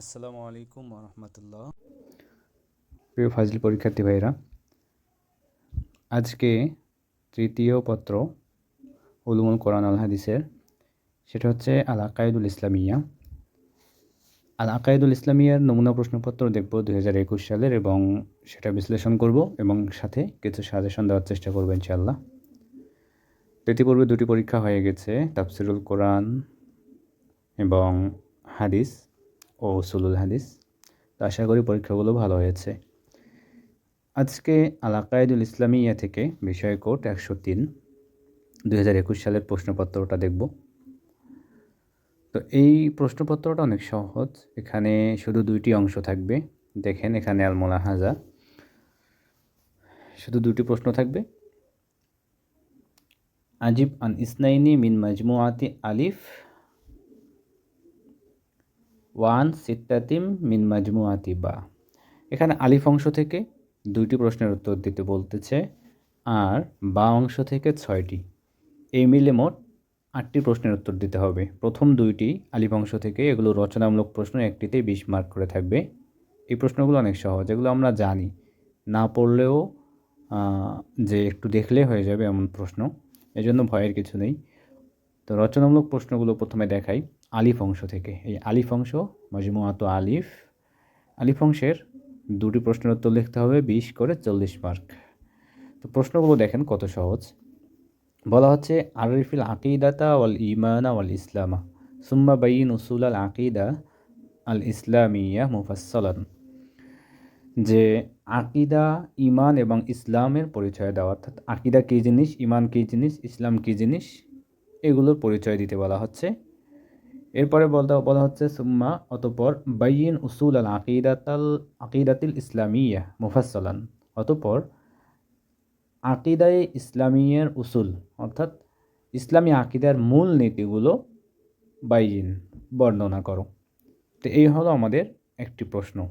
আসসালামু আলাইকুম রহমতুল্লাহ প্রিয় ফাজিল পরীক্ষার্থী ভাইরা আজকে তৃতীয় পত্র উলুমুল কোরআন আল হাদিসের, সেটা হচ্ছে আল আকায়দুল ইসলামিয়া। আল আকায়দুল ইসলামিয়ার নমুনা প্রশ্নপত্র দেখব দুই হাজার একুশ সালের এবং সেটা বিশ্লেষণ করব এবং সাথে কিছু সাজেশন দেওয়ার চেষ্টা করব ইনশাআল্লাহ। ইতিপূর্বে দুটি পরীক্ষা হয়ে গেছে, তাফসিরুল কোরআন এবং হাদিস। ও সুলুল হাদিস। তো আশা করি পরীক্ষাগুলো ভালো হয়েছে। আজকে আলাকায়দুল ইসলামিয়া থেকে বিষয় কোড একশো তিন একুশ সালের প্রশ্নপত্রটা দেখব। তো এই প্রশ্নপত্রটা অনেক সহজ। এখানে শুধু দুইটি অংশ থাকবে। দেখেন এখানে আলমোলা হাজা শুধু দুটি প্রশ্ন থাকবে। আজিব আন ইসনাইনি মিন মাজমুআতি আলিফ ওয়ান সিত্তাতিম মিন মাজমুআতি আতিবা এখানে আলিফ অংশ থেকে দুইটি প্রশ্নের উত্তর দিতে বলতেছে আর বা অংশ থেকে ছয়টি। এই মিলে মোট আটটি প্রশ্নের উত্তর দিতে হবে। প্রথম দুইটি আলিফ অংশ থেকে এগুলো রচনামূলক প্রশ্ন, একটিতেই বিশ মার্ক করে থাকবে। এই প্রশ্নগুলো অনেক সহজ, এগুলো আমরা জানি। না পড়লেও যে একটু দেখলে হয়ে যাবে এমন প্রশ্ন। এজন্য ভয়ের কিছু নেই। তো রচনামূলক প্রশ্নগুলো প্রথমে দেখাই। আলিফ অংশ থেকে। এই আলিফ অংশ মজমুয়াত আলিফ। আলিফ অংশের দুটি প্রশ্নের উত্তর লিখতে হবে, বিশ করে চল্লিশ মার্ক। তো প্রশ্নগুলো দেখেন কত সহজ। বলা হচ্ছে আরিফিল আকিদাতা ওয়াল ইমানা ওয়াল ইসলামা, সুম্মা বাইন উসুল আল আকিদা আল ইসলামিয়া মুফাসলান যে আকিদা ইমান এবং ইসলামের পরিচয় দেওয়া, অর্থাৎ আকিদা কী জিনিস ইমান কী জিনিস, ইসলাম কী জিনিস, এগুলোর পরিচয় দিতে বলা হচ্ছে। এরপরে বলতে বলা হচ্ছে, সুম্মা অতপর বাইন উসুল আল আকিদাতাল আকিদাতিল ইসলামিয়া মুফাসলান অতপর আকিদায় ইসলামিয়ের উসুল, অর্থাৎ ইসলামী আকিদার মূল নীতিগুলো বাইজিন বর্ণনা করো। তো এই হলো আমাদের একটি প্রশ্ন।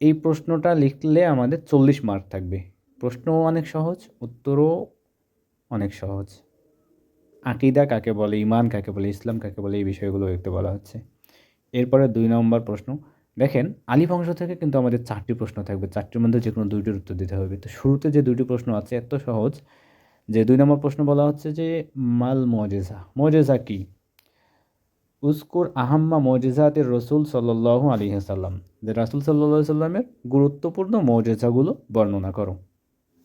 এই প্রশ্নটা লিখলে আমাদের চল্লিশ মার্ক থাকবে। প্রশ্নও অনেক সহজ, উত্তরও অনেক সহজ। আকিদা কাকে বলে ইমান কাকে বলে, ইসলাম কাকে বলে, এই বিষয়গুলো দেখতে বলা হচ্ছে। এরপরে দুই নম্বর প্রশ্ন, দেখেন আলিফ অংশ থেকে কিন্তু আমাদের চারটি প্রশ্ন থাকবে চারটির মধ্যে যে কোনো দুইটির উত্তর দিতে হবে। তো শুরুতে যে দুইটি প্রশ্ন আছে, এত সহজ যে দুই নম্বর প্রশ্ন বলা হচ্ছে যে, মাল মজেজা মজেজা কি? উস্কুর আহাম্মা মজেজাতের রসুল সাল্লাহ আলী সাল্লাম, যে রাসুল সাল্লাহ সাল্লামের গুরুত্বপূর্ণ মজেজাগুলো বর্ণনা করো।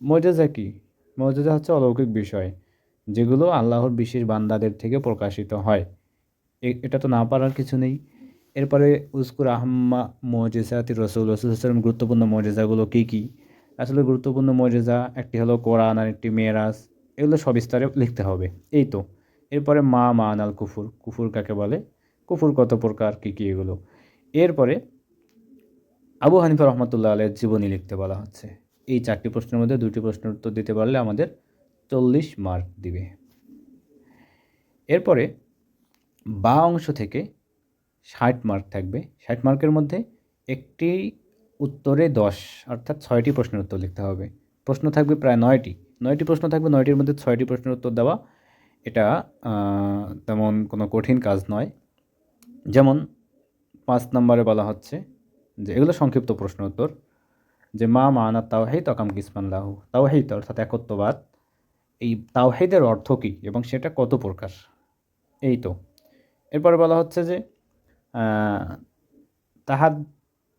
মজেজা কি? মজেজা হচ্ছে অলৌকিক বিষয়। যেগুলো আল্লাহর বিশেষ বান্দাদের থেকে প্রকাশিত হয়। এটা তো না পারার কিছু নেই। এরপরে উস্কুর আহম্মা মজেজাতি রসুল রসুল গুরুত্বপূর্ণ মজেজাগুলো কী কী? আসলে গুরুত্বপূর্ণ মজেজা একটি হলো কোরআন আর একটি মেয়েরাজ। এগুলো সবিস্তারে লিখতে হবে। এই তো। এরপরে মা মা আনাল কুফুর। কুফুর কাকে বলে? কুফুর কত প্রকার, কী কী এগুলো? এরপরে আবু হানিফা রহমতুল্লাহ আলের জীবনী লিখতে বলা হচ্ছে। এই চারটি প্রশ্নের মধ্যে দুটি প্রশ্নের উত্তর দিতে পারলে আমাদের চল্লিশ মার্ক দিবে। এরপরে বা অংশ থেকে ষাট মার্ক থাকবে। ষাট মার্কের মধ্যে একটি উত্তরে দশ, অর্থাৎ ছয়টি প্রশ্নের উত্তর লিখতে হবে। প্রশ্ন থাকবে প্রায় নয়টি। নয়টি প্রশ্ন থাকবে, নয়টির মধ্যে ছয়টি প্রশ্নের উত্তর দেওয়া, এটা তেমন কোনো কঠিন কাজ নয়। যেমন পাঁচ নম্বরে বলা হচ্ছে যে, এগুলো সংক্ষিপ্ত প্রশ্ন উত্তর। যে মা মানা তাওহিদ, অকাম কিসমান লাহু। তাও হেই তাওহিদ অর্থাৎ একত্ববাদ। এই তাওহিদের অর্থ কী এবং সেটা কত প্রকার? এই তো। এরপরে বলা হচ্ছে যে তাহাদ,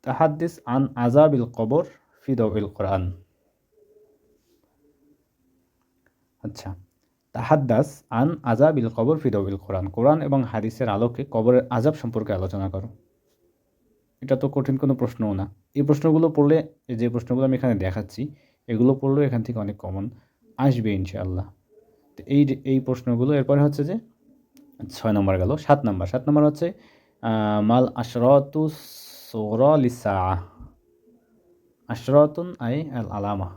তাহাদ্দিস আন আজাবিল কবর ফিদবিল কোরআন। আচ্ছা তাহাদ্দাস আন আজাবিল কবর ফিদবিল কোরআন। কোরআন এবং হাদিসের আলোকে কবরের আজাব সম্পর্কে আলোচনা করো। এটা তো কঠিন কোনো প্রশ্নও না। এই প্রশ্নগুলো পড়লে যে প্রশ্নগুলো আমি এখানে দেখাচ্ছি, এগুলো পড়লেও এখান থেকে অনেক কমন আসবে ইনশাআল্লাহ। তো এই এই প্রশ্নগুলো, এরপরে হচ্ছে যে, ছয় নম্বর গেল, সাত নম্বর। সাত নম্বর হচ্ছে মাল আশরতু সোরলিসা আশরতুন আই আল আলামা।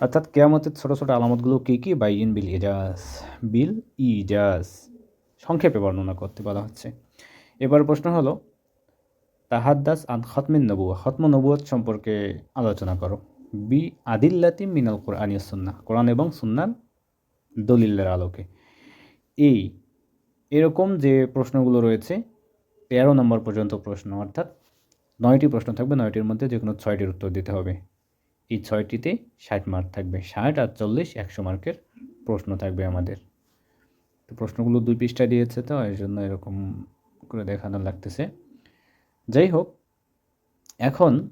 অর্থাৎ কেয়ামতের ছোটো ছোটো আলামতগুলো কী কী? বাইন বিল ইজাজ। বিল ইজাজ। সংক্ষেপে বর্ণনা করতে বলা হচ্ছে। এবার প্রশ্ন হলো, তাহাদ্দাস আন খতমিন নবুয়া। খতম নবুয়াত সম্পর্কে আলোচনা করো। বি আদিল্লাতি মিনাল কোরআন সুন্না কোরআন এবং সুন্নার দলিলের আলোকে। এই, এরকম যে প্রশ্নগুলো রয়েছে, তেরো নম্বর পর্যন্ত প্রশ্ন, অর্থাৎ নয়টি প্রশ্ন থাকবে, নয়টির মধ্যে যে কোনো ছয়টির উত্তর দিতে হবে। এই ছয়টিতে ষাট মার্ক থাকবে। ষাট আর চল্লিশ একশো মার্কের প্রশ্ন থাকবে আমাদের। তো প্রশ্নগুলো দুই পৃষ্ঠায় দিয়েছে তো, এই জন্য এরকম করে দেখানো লাগতেছে। যাই হোক, এখন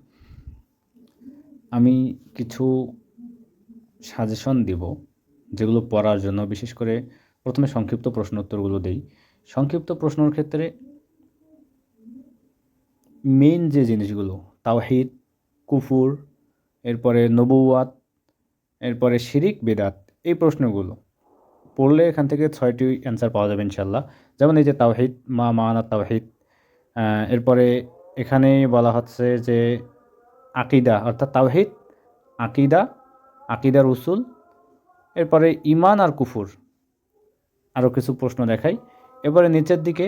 আমি কিছু সাজেশন দিব, যেগুলো পড়ার জন্য। বিশেষ করে প্রথমে সংক্ষিপ্ত প্রশ্ন উত্তরগুলো দেই। সংক্ষিপ্ত প্রশ্নর ক্ষেত্রে মেন যে জিনিসগুলো, তাওহিদ, কুফুর, এরপরে নবুয়াত এরপরে শিরিক, বেদাত, এই প্রশ্নগুলো পড়লে এখান থেকে ছয়টি অ্যান্সার পাওয়া যাবে ইনশাল্লাহ যেমন এই যে তাওহিদ, মা মানা তাওহিদ এরপরে এখানে বলা হচ্ছে যে আকিদা, অর্থাৎ তাওহিদ, আকিদা, আকিদার উসুল, এরপরে ইমান আর কুফুর, আরও কিছু প্রশ্ন দেখাই। এবারে নিচের দিকে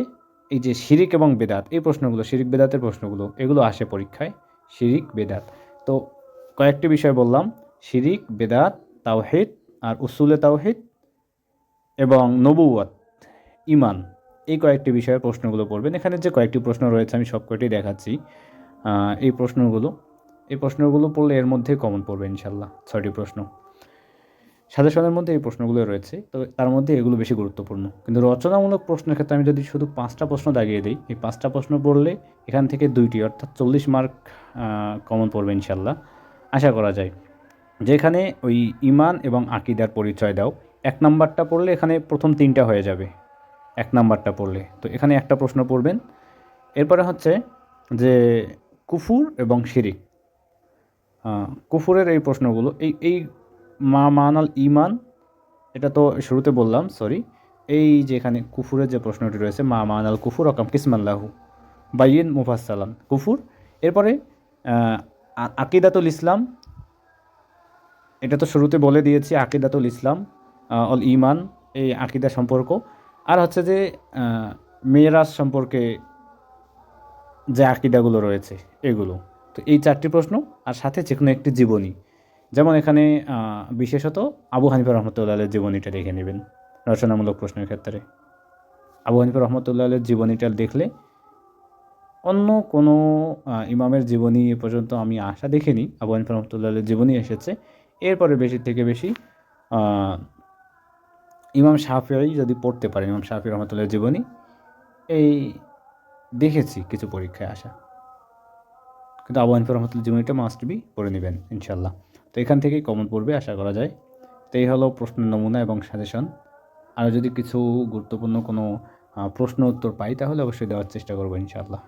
এই যে শিরিক এবং বেদাত, এই প্রশ্নগুলো, শিরিক, বেদাতের প্রশ্নগুলো, এগুলো আসে পরীক্ষায়। শিরিক, বেদাত। তো কয়েকটি বিষয় বললাম, শিরিক, বেদাত, তাওহিদ আর উসুলে তাওহিদ এবং নবুয়াত ইমান এই কয়েকটি বিষয়ের প্রশ্নগুলো পড়বেন। এখানে যে কয়েকটি প্রশ্ন রয়েছে, আমি সব দেখাচ্ছি। এই প্রশ্নগুলো এই প্রশ্নগুলো পড়লে এর মধ্যে কমন পড়বে ইনশাল্লাহ ছয়টি প্রশ্ন। সাজেশনের মধ্যে এই প্রশ্নগুলো রয়েছে, তো তার মধ্যে এগুলো বেশি গুরুত্বপূর্ণ। কিন্তু রচনামূলক প্রশ্নের ক্ষেত্রে আমি যদি শুধু পাঁচটা প্রশ্ন দাগিয়ে দিই, এই পাঁচটা প্রশ্ন পড়লে এখান থেকে দুইটি, অর্থাৎ চল্লিশ মার্ক কমন পড়বে ইনশাল্লাহ আশা করা যায়, যেখানে ওই ইমান এবং আকিদার পরিচয় দাও। এক নাম্বারটা পড়লে এখানে প্রথম তিনটা হয়ে যাবে, এক নাম্বারটা পড়লে। তো এখানে একটা প্রশ্ন পড়বেন, এরপরে হচ্ছে যে কুফুর এবং শিরিক কুফুরের এই প্রশ্নগুলো, এই এই মা মানাল ইমান এটা তো শুরুতে বললাম সরি এই যে এখানে কুফুরের যে প্রশ্নটি রয়েছে, মা মানাল কুফুর অকাম কিসমাল্লাহু বাইন মুফাসালান কুফুর। এরপরে আকিদাতুল ইসলাম, এটা তো শুরুতে বলে দিয়েছি, আকিদাতুল ইসলাম অল ইমান এই আকিদা সম্পর্ক। আর হচ্ছে যে মেয়েরাজ সম্পর্কে যে আকিদাগুলো রয়েছে, এগুলো। তো এই চারটি প্রশ্ন আর সাথে যে কোনো একটি জীবনী। যেমন এখানে বিশেষত আবু হানিফা রহমতুল্লাহের জীবনীটা দেখে নেবেন, রচনামূলক প্রশ্নের ক্ষেত্রে। আবু হানিফা রহমতুল্লাহের জীবনীটা দেখলে অন্য কোনো ইমামের জীবনী এ পর্যন্ত আমি আশা দেখিনি, আবু হানিফা রহমতুল্লাহের জীবনী এসেছে। এরপরে বেশি থেকে বেশি ইমাম শাফিই যদি পড়তে পারেন, ইমাম শাফি রহমতুল্লাহের জীবনী, এই দেখেছি কিছু পরীক্ষায় আসা। কিন্তু আবু হানিফা রহমতুল্লাহ জীবনীটা মাস্ট বি পড়ে নেবেন ইনশাল্লাহ তো এখান থেকেই কমন পড়বে, আশা করা যায়। তো এই হলো প্রশ্নের নমুনা এবং সাজেশন আর যদি কিছু গুরুত্বপূর্ণ কোনো প্রশ্ন উত্তর পাই, তাহলে অবশ্যই দেওয়ার চেষ্টা করব, ইনশাআল্লাহ।